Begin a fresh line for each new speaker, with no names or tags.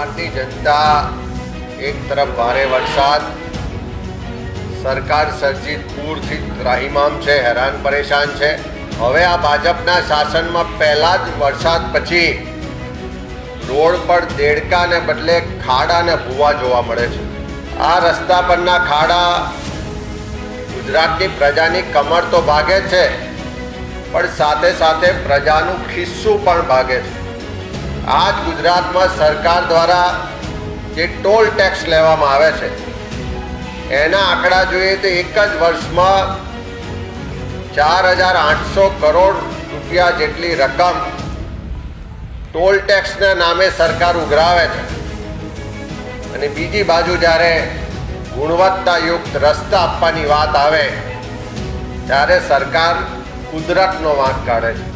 ભારતીય જનતા એક તરફ ભારે વરસાદ. સરકાર સર્જિત પૂરથી ત્રાહિમામ છે, હેરાન પરેશાન છે. હવે આ ભાજપના શાસનમાં પહેલા જ વરસાદ પછી રોડ પર દેડકાને બદલે ખાડા ને ભૂવા જોવા મળે છે. આ રસ્તા પરના ખાડા ગુજરાતની પ્રજાની કમર તો ભાગે છે, પણ સાથે સાથે પ્રજાનું ખિસ્સું પણ ભાગે છે. આજ ગુજરાતમાં સરકાર દ્વારા જે ટોલ ટેક્સ લેવામાં આવે છે, એના આંકડા જોઈએ તો એક જ વર્ષમાં ચાર હજાર આઠસો કરોડ રૂપિયા જેટલી રકમ ટોલ ટેક્સના નામે સરકાર ઉઘરાવે છે. અને બીજી બાજુ જ્યારે ગુણવત્તાયુક્ત રસ્તા આપવાની વાત આવે, ત્યારે સરકાર કુદરતનો વાંક કાઢે છે.